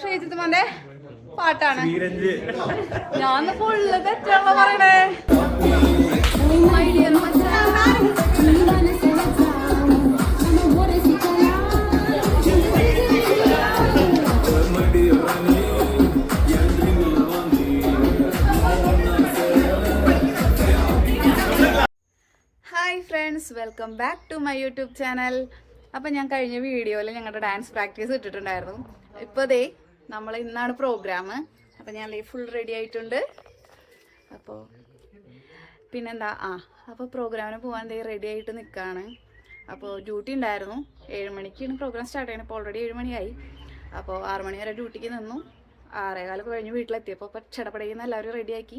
ശ്രീജിത്ത് മോന്റെ പാട്ടാണ് ഞാൻ ഫുള്ള് തെറ്റാണോ പറയണേ. Hi friends welcome back to my YouTube channel അപ്പം ഞാൻ കഴിഞ്ഞ വീഡിയോയിൽ ഞങ്ങളുടെ ഡാൻസ് പ്രാക്ടീസ് ഇട്ടിട്ടുണ്ടായിരുന്നു. ഇപ്പോൾ ദേ നമ്മൾ ഇന്നാണ് പ്രോഗ്രാം അപ്പം ഞാൻ ഫുൾ റെഡി ആയിട്ടുണ്ട്. അപ്പോൾ പിന്നെന്താ? ആ അപ്പോൾ പ്രോഗ്രാമിന് പോകാൻ ദേ റെഡി ആയിട്ട് നിൽക്കുകയാണ് അപ്പോൾ ഡ്യൂട്ടി ഉണ്ടായിരുന്നു. ഏഴ് മണിക്കാണ് പ്രോഗ്രാം സ്റ്റാർട്ട് ചെയ്യുന്നത്. ഇപ്പോൾ ഓൾറെഡി ഏഴ് മണിയായി. അപ്പോൾ ആറ് മണി വരെ ഡ്യൂട്ടിക്ക് നിന്നു. ആറേകാലൊക്കെ കഴിഞ്ഞ് വീട്ടിലെത്തിയപ്പോൾ ഇപ്പം ചടപടയിൽ നിന്ന് എല്ലാവരും റെഡിയാക്കി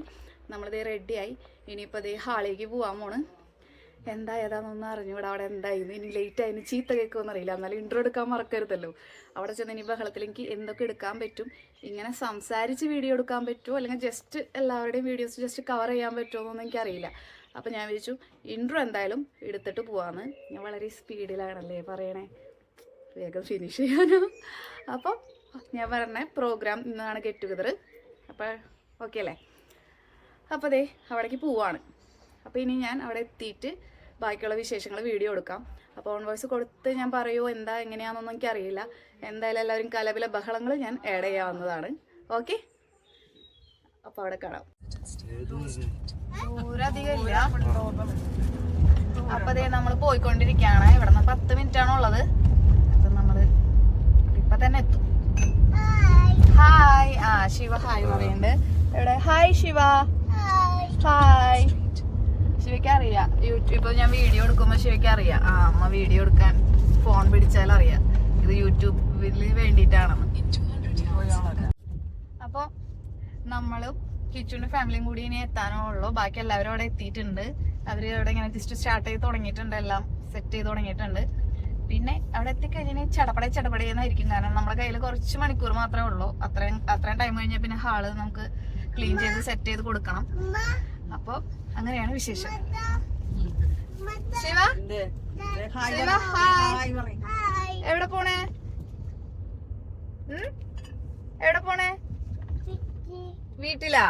നമ്മളിതേ റെഡിയായി ഇനിയിപ്പോൾ അതേ ഹാളിലേക്ക് പോകാൻ പോണ്. എന്താ ഏതാണെന്നൊന്നും അറിഞ്ഞൂടാ അവിടെ എന്തായിരുന്നു ഇനി ലേറ്റ് ആയിരുന്നു ചീത്ത കേൾക്കുമെന്ന് അറിയില്ല. എന്നാലും ഇൻട്രോ എടുക്കാൻ മറക്കരുതല്ലോ. അവിടെ ചെന്ന് ഇനി ബഹളത്തിൽ എനിക്ക് എന്തൊക്കെ എടുക്കാൻ പറ്റും? ഇങ്ങനെ സംസാരിച്ച് വീഡിയോ എടുക്കാൻ പറ്റുമോ അല്ലെങ്കിൽ ജസ്റ്റ് എല്ലാവരുടെയും വീഡിയോസ് ജസ്റ്റ് കവർ ചെയ്യാൻ പറ്റുമോ എന്നൊന്നും എനിക്കറിയില്ല. അപ്പോൾ ഞാൻ വിചാരിച്ചു ഇൻട്രോ എന്തായാലും എടുത്തിട്ട് പോവാന്ന്. ഞാൻ വളരെ സ്പീഡിലാണല്ലേ പറയണേ. വേഗം ഫിനിഷ് ചെയ്യാനോ? അപ്പോൾ ഞാൻ പറഞ്ഞ പ്രോഗ്രാം ഇന്നാണ് ഗെറ്റ് ടുഗദർ അപ്പോൾ ഓക്കെ അല്ലേ? അപ്പോൾ അതെ അവിടേക്ക് പോവാണ്. അപ്പോൾ ഇനി ഞാൻ അവിടെ എത്തിയിട്ട് ബാക്കിയുള്ള വിശേഷങ്ങൾ വീഡിയോ എടുക്കാം. അപ്പോൾ ഓൺ വോയിസ് കൊടുത്ത് ഞാൻ പറയുമോ എന്താ എങ്ങനെയാണെന്നൊന്നും എനിക്കറിയില്ല എന്തായാലും എല്ലാവരും കലപില ബഹളങ്ങൾ ഞാൻ ആഡ് ചെയ്യാവുന്നതാണ് ഓക്കെ അപ്പോൾ അവിടെ കാണാം. അപ്പൊ അപ്പോൾ അതേ നമ്മൾ പോയിക്കൊണ്ടിരിക്കുകയാണ്. ഇവിടെ നിന്ന് പത്ത് മിനിറ്റ് ആണ് ഉള്ളത്. അപ്പം നമ്മൾ ഇപ്പം തന്നെ എത്തും. ഹായ് ആ ശിവ ഹായ് പറയുന്നുണ്ട്. ഇവിടെ ഹായ് ശിവ. ഹായ് ശിവയ്ക്ക് അറിയാം. യൂട്യൂബ് ഞാൻ വീഡിയോ എടുക്കുമ്പോൾ ശിവയ്ക്ക് അറിയാം. ആ അമ്മ വീഡിയോ എടുക്കാൻ ഫോൺ പിടിച്ചാൽ അറിയാം. ഇത് യൂട്യൂബിൽ വേണ്ടിയിട്ടാണെന്ന്. അപ്പോൾ നമ്മളും കിച്ചുണ്ടും ഫാമിലിയും കൂടി ഇനി എത്താനോ ഉള്ളൂ ബാക്കി എല്ലാവരും അവിടെ എത്തിയിട്ടുണ്ട്. അവർ അവിടെ ഇങ്ങനെ ജസ്റ്റ് സ്റ്റാർട്ട് ചെയ്ത് തുടങ്ങിയിട്ടുണ്ട്. എല്ലാം സെറ്റ് ചെയ്ത് തുടങ്ങിയിട്ടുണ്ട്. പിന്നെ അവിടെ എത്തിക്കഴിഞ്ഞാൽ ചടപട ചടപടയെന്നായിരിക്കും കാരണം നമ്മുടെ കയ്യിൽ കുറച്ച് മണിക്കൂർ മാത്രമേ ഉള്ളൂ. അത്രയും അത്രയും ടൈം കഴിഞ്ഞാൽ പിന്നെ ഹാൾ നമുക്ക് ക്ലീൻ ചെയ്ത് സെറ്റ് ചെയ്ത് കൊടുക്കണം. അപ്പോൾ അങ്ങനെയാണ് വിശേഷം. ശിവ? ശിവ ഹായ് എവിടെ പോണേ? എവിടെ പോണേ? വീട്ടിലാ?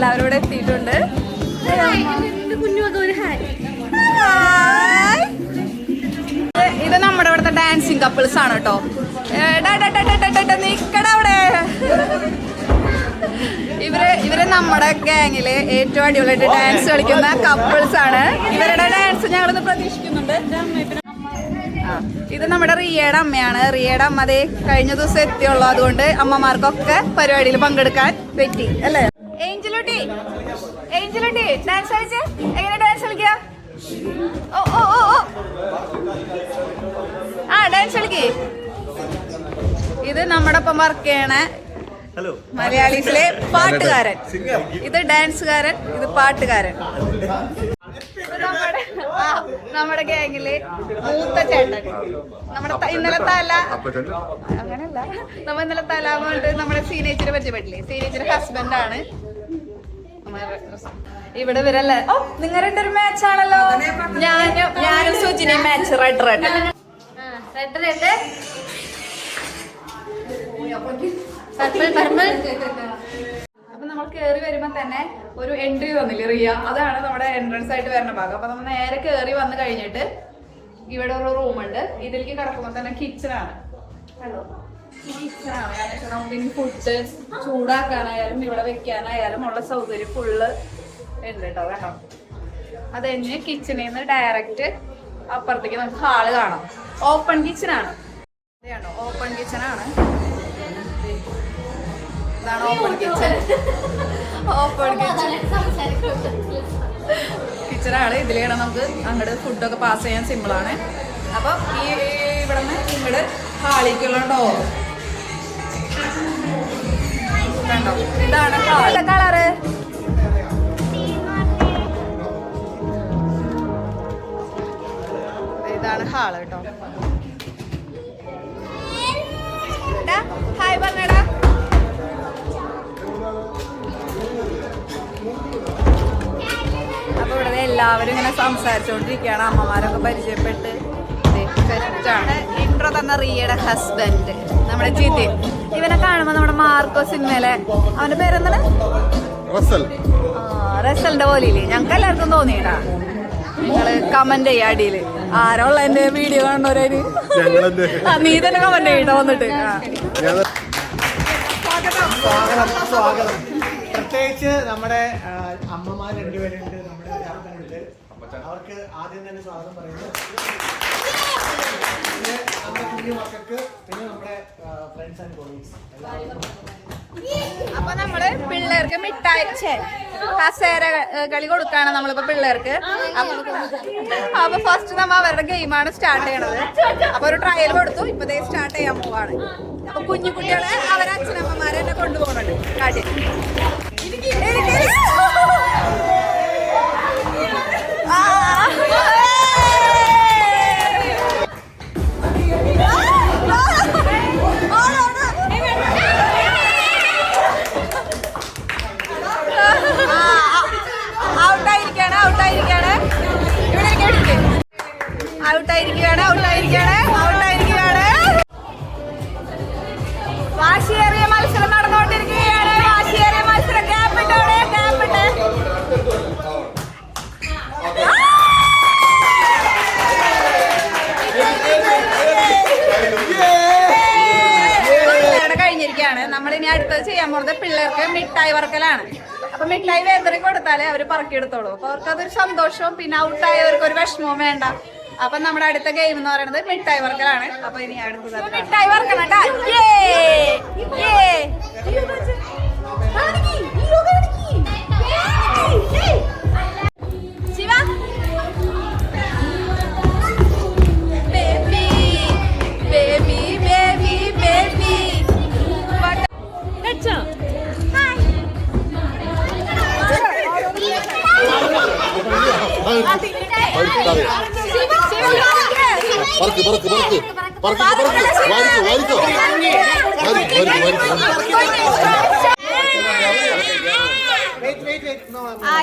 എല്ലാവരും ഇവിടെ എത്തിയിട്ടുണ്ട്. ഇത് നമ്മുടെ ഇവിടുത്തെ ഡാൻസിങ് കപ്പിൾസ് ആണ് കേട്ടോ. നിക്കടവിടെ ഇവർ ഇവർ നമ്മുടെ ഗാങ്ങിൽ ഏറ്റവും അടിപൊളിയായിട്ട് ഡാൻസ് കളിക്കുന്ന കപ്പിൾസ് ആണ്. ഇവരുടെ ഡാൻസ് ഞങ്ങളിന്ന് പ്രതീക്ഷിക്കുന്നുണ്ട്. ഇത് നമ്മുടെ റിയയുടെ അമ്മയാണ്. റിയയുടെ അമ്മ അതേ കഴിഞ്ഞ ദിവസം എത്തിയുള്ളൂ. അതുകൊണ്ട് അമ്മമാർക്കൊക്കെ പരിപാടിയിൽ പങ്കെടുക്കാൻ പറ്റി അല്ലേ? ഏഞ്ചലുട്ടി ഡാൻസ് കളിച്ചേ? എങ്ങനെ ഡാൻസ് കളിക്കുക? ഓ ഓ ഓ ആ ഡാൻസ് കളിക്കേ. ഇത് നമ്മുടെ ഒപ്പം വർക്ക് ചെയ്യണ ഹലോ മലയാളീസിലെ പാട്ടുകാരൻ. ഇത് ഡാൻസുകാരൻ ഇത് പാട്ടുകാരൻ. നമ്മുടെ ഗ്യാങ്ങിലെ മൂത്ത ചേട്ടൻ. നമ്മുടെ ഇന്നലെ തല അങ്ങനല്ല. നമ്മ ഇന്നലെ തല പറഞ്ഞിട്ട് നമ്മുടെ സീനേച്ചിനെ പരിചയപ്പെട്ടില്ലേ പറ്റില്ലേ ഹസ്ബൻഡ് ആണ്. ഇവിടെ വരല്ലേ? ഓ നിങ്ങൾ രണ്ടൊരു മാച്ച് ആണല്ലോ. ഞാനും ഞാനും സുജിനെയും match red red red red അപ്പൊ നമ്മൾ കേറി വരുമ്പോ തന്നെ ഒരു എൻട്രി തന്നില്ലേ റിയ? അതാണ് നമ്മുടെ എൻട്രൻസ് ആയിട്ട് വരുന്ന ഭാഗം. അപ്പൊ നമ്മൾ നേരെ കേറി വന്നു കഴിഞ്ഞിട്ട് ഇവിടെ ഒരു റൂമുണ്ട് ഇതിലേക്ക് കിടക്കുമ്പോൾ തന്നെ കിച്ചൺ ആണ്. ഹലോ കിച്ചൺ ആണ് കാരണം നമുക്ക് ഇനി ഫുഡ് ചൂടാക്കാനായാലും ഇവിടെ വെക്കാനായാലും ഉള്ള സൗകര്യം ഫുള്ള് ഉണ്ട് കേട്ടോ കേട്ടോ അത് കഴിഞ്ഞ് കിച്ചണിൽ നിന്ന് ഡയറക്റ്റ് അപ്പുറത്തേക്ക് നമുക്ക് ഹാൾ കാണാം. ഓപ്പൺ കിച്ചൺ ആണ്. ഓപ്പൺ കിച്ചൺ ആണ്. ഇതാണ് ഓപ്പൺ കിച്ചൺ ഓപ്പൺ കിച്ചൺ കിച്ചണാണ് ഇതിലാണ് നമുക്ക് അങ്ങോട്ട് ഫുഡൊക്കെ പാസ് ചെയ്യാൻ സിമ്പിളാണ് അപ്പം ഈ ഇവിടെ നിന്ന് ഇങ്ങോട്ട് ഹാളിക്കുള്ള ഡോർ ഇതാണ് കളറ് ഇതാണ് ഹാൾ കേട്ടോ. ഹായ് പറഞ്ഞടാ. അപ്പൊ ഇവിടെ എല്ലാവരും ഇങ്ങനെ സംസാരിച്ചുകൊണ്ടിരിക്കുകയാണ് അമ്മമാരൊക്കെ പരിചയപ്പെട്ട്. സെറ്റാണ് ഇൻട്രോ തന്ന റിയയുടെ ഹസ്ബൻഡ് നമ്മുടെ ജിതിൻ. ഇവനെ കാണുമ്പോ നമ്മുടെ മാർക്കോ സിനിമയിലെ അവന്റെ പേരെന്താണ്? റസൽ. റസലിന്റെ പോലെയില്ലേ? ഞങ്ങൾക്ക് എല്ലാവർക്കും തോന്നിയിട്ടാ. നിങ്ങൾ കമന്റ് ചെയ്യാ അടിയിൽ. ആരോള്ള എന്റെ വീഡിയോ കാണുന്നവരേന് നീ തന്നെ കമന്റ് ചെയ്യട്ടോ വന്നിട്ട്. ഞാൻ സ്വാഗതം. സ്വാഗതം. പ്രത്യേകിച്ച് നമ്മുടെ അമ്മമാർ രണ്ടുപേരുണ്ട് നമ്മുടെ ഉണ്ട് അവർക്ക് ആദ്യം തന്നെ സ്വാഗതം പറയുന്നു. പിന്നെ നമ്മുടെ കുഞ്ഞു മക്കൾക്ക് പിന്നെ നമ്മുടെ അപ്പൊ നമ്മൾ പിള്ളേർക്ക് മിഠായി കസേര കളി കൊടുക്കാണ് നമ്മളിപ്പോ പിള്ളേർക്ക്. അപ്പൊ- ഫസ്റ്റ് നമ്മ അവരുടെ ഗെയിമാണ് സ്റ്റാർട്ട് ചെയ്യണത്. അപ്പൊ ഒരു ട്രയൽ കൊടുത്തു. ഇപ്പൊ സ്റ്റാർട്ട് ചെയ്യാൻ പോവാണ്. അപ്പൊ കുഞ്ഞു കുട്ടികളെ അവരെ അച്ഛനമ്മമാരെ തന്നെ കൊണ്ടുപോകുന്നുണ്ട് കാട്ടി. കഴിഞ്ഞിരിക്കുകയാണ് നമ്മൾ ഇനി അടുത്തത് ചെയ്യാൻ പോകുന്നത് പിള്ളേർക്ക് മിഠായി വറക്കലാണ്. അപ്പൊ മിഠായി വേദന കൊടുത്താലേ അവർ പറക്കിയെടുത്തോളൂ. അപ്പൊ അവർക്ക് അതൊരു സന്തോഷവും പിന്നെ ഔട്ടായവർക്ക് ഒരു വിഷമവും വേണ്ട. അപ്പൊ നമ്മുടെ അടുത്ത ഗെയിം എന്ന് പറയുന്നത് മിഠായി വറക്കലാണ്. അപ്പൊ ഇനി അടുത്തത് മിഠായി വറക്കണം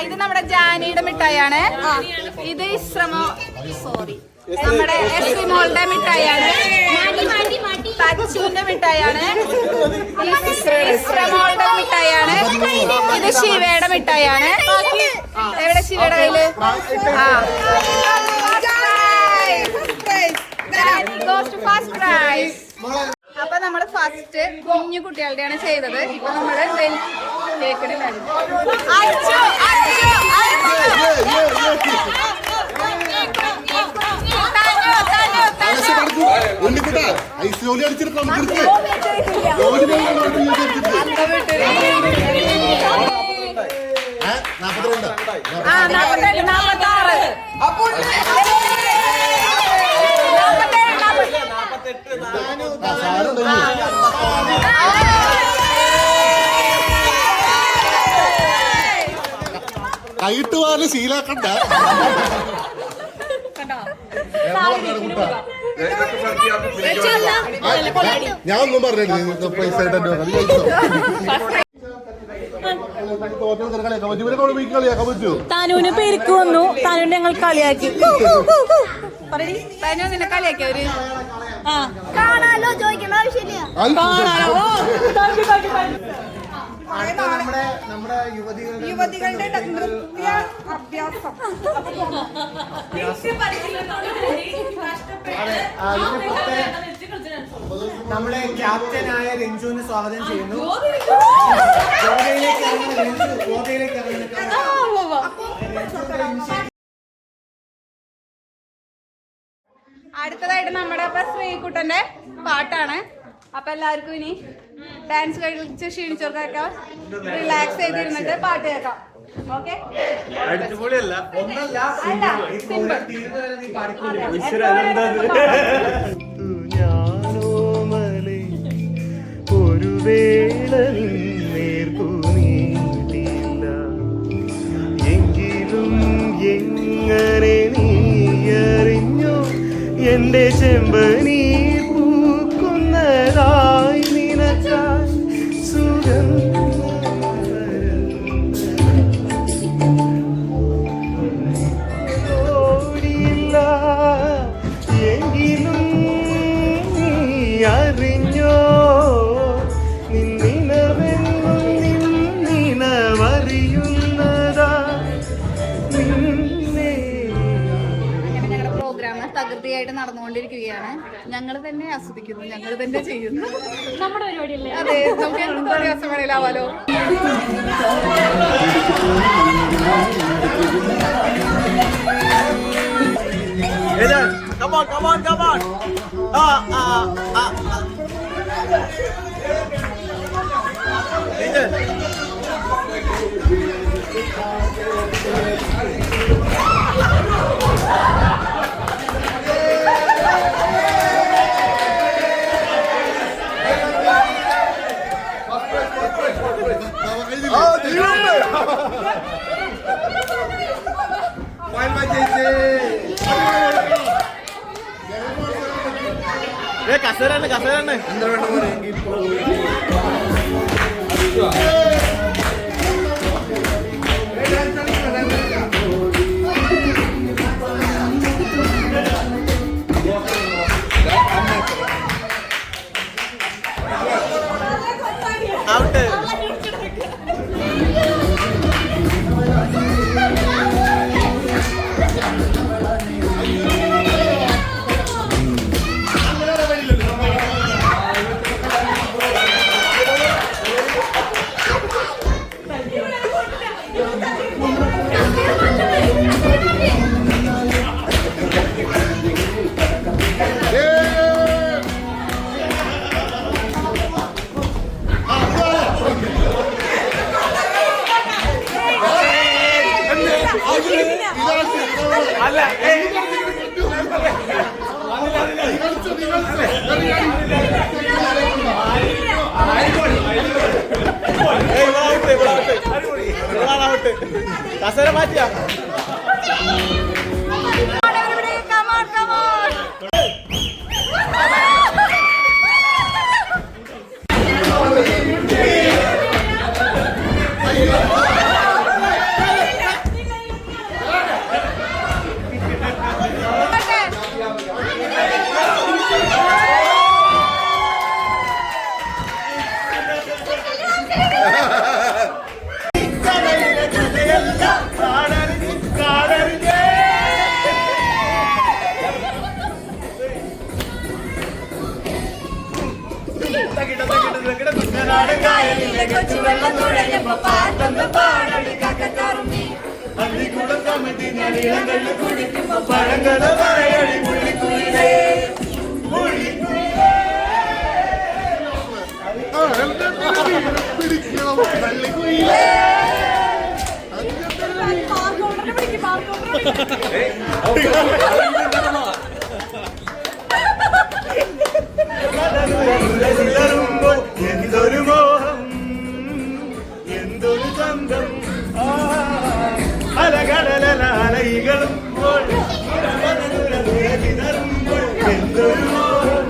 ഇത് നമ്മുടെ ജാനിയുടെ മിഠായിയാണ്. ഇത് ഇശ്രമോ സോറി നമ്മുടെ എസ് മിഠായിയാണ്. തച്ചുവിന്റെ മിഠായിയാണ്. ഇശ്രമോളുടെ മിഠായിയാണ്. ഇത് ശിവയുടെ മിഠായിയാണ്. എവിടെ ശിവയുടെ കയ്യിൽ? ആ. ഫസ്റ്റ് പ്രൈസ് അപ്പൊ നമ്മൾ ഫസ്റ്റ് കുഞ്ഞു കുട്ടികളുടെയാണ് ചെയ്തത്. ഇപ്പൊ നമ്മൾ അച്ചു ഉണ്ണിക്കുട്ട ഐസ് ജോലി അടിച്ചിട്ട് നമുക്ക് ജോലി നാപ്പത്തിരണ്ട്. ആ നാപ്പത്തെട്ട് നാപ്പത്താറ്. നാപ്പത്തേഴ് ഞാൻ ഒന്നും പറഞ്ഞില്ല പൈസ താനൂന് പെരുക്ക് വന്നു. താനൂന് ഞങ്ങൾ കളിയാക്കി. തനു നിന്നെ കളിയാക്കി അവർ? ആ. കാണാലോ ചോദിക്കേണ്ട ആവശ്യമില്ല. നമ്മുടെ നമ്മുടെ യുവതികളുടെ യുവതികളുടെ നൃത്യ അഭ്യാസം. അതെ പുറത്തെ നമ്മുടെ ക്യാപ്റ്റനായ രഞ്ജുവിനെ സ്വാഗതം ചെയ്യുന്നു. ഗോവയിലേക്ക് ഇറങ്ങുന്ന രഞ്ജു ഗോവയിലേക്ക് ഇറങ്ങുന്ന അടുത്തതായിട്ട് നമ്മുടെ ഇപ്പൊ ശ്രീകുട്ടന്റെ പാട്ടാണ്. അപ്പൊ എല്ലാവർക്കും ഇനി ഡാൻസ് കഴിച്ച് ക്ഷീണിച്ചവർക്കൊക്കെ റിലാക്സ് ചെയ്തിരുന്നിട്ട് പാട്ട് കേൾക്കാം. ഓക്കെ ഒരു വേള നേർക്കുനീട്ടില്ല എങ്കിലും എങ്ങനെ നീ അറിഞ്ഞോ? എന്റെ ചെമ്പനീ ഞങ്ങൾ തന്നെ ആസ്വദിക്കുന്നു ഞങ്ങൾ തന്നെ ചെയ്യുന്നു. നമ്മുടെ പരിപാടിയല്ലേ? അതെ നമുക്ക് എന്ത് ദിവസം വേണേലാവാലോ? Come on, come on, come on. Ah, ah, ah, ah. കസേരണ്ട് കസേരണ്ട് എന്താ വേണ്ട പഴങ്കഥ പറയടി പുള്ളിക്കുയിലേ പിടിക്കണം പള്ളിക്കുയിലേ വിളറുമ്പോൾ അലകടലലലൈകളും എന്തൊരു മോഹം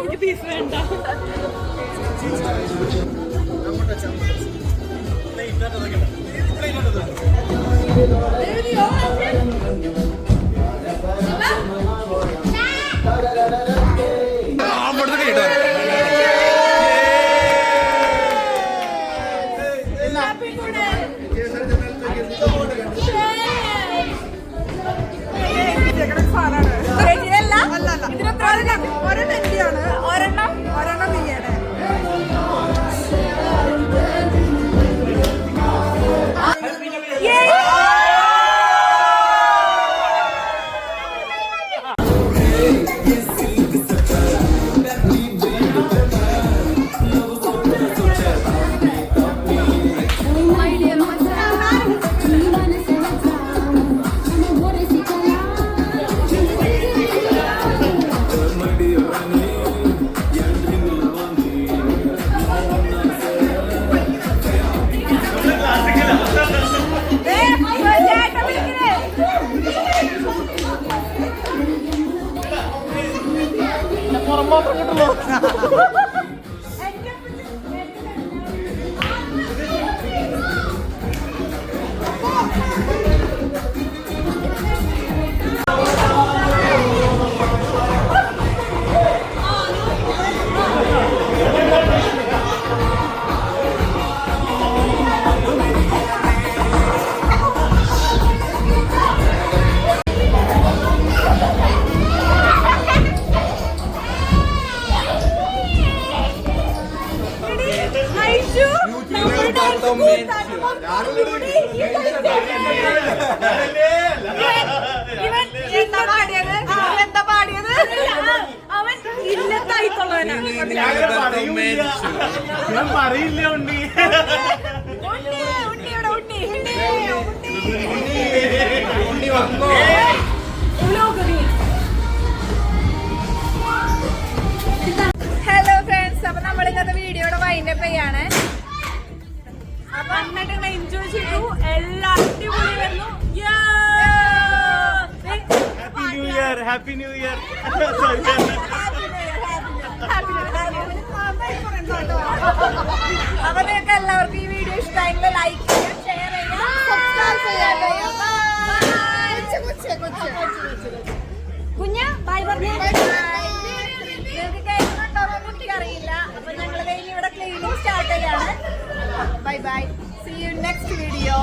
ഉള്ളൂ ചേച്ചിയല്ല? വൈൻഡപ്പ് ചെയ്യാണ് അപ്പൊ എന്നിട്ട് എൻജോയ് ചെയ്തു. എല്ലാം അടിപൊളി വന്നു happy new year happy new year അപ്പൊ നിങ്ങൾക്ക് എല്ലാവർക്കും ഈ വീഡിയോ ഇഷ്ടമായെങ്കിൽ ലൈക്ക് ചെയ്യുക ഷെയർ ചെയ്യുക സബ്സ്ക്രൈബ് ചെയ്യുക കുഞ്ഞ ബൈ പറഞ്ഞു. എനിക്കറിയില്ല അപ്പൊ ഞങ്ങൾ ഇവിടെ ക്ലീനിങ് സ്റ്റാർട്ട് ചെയ്യാണ്. Bye bye see you next video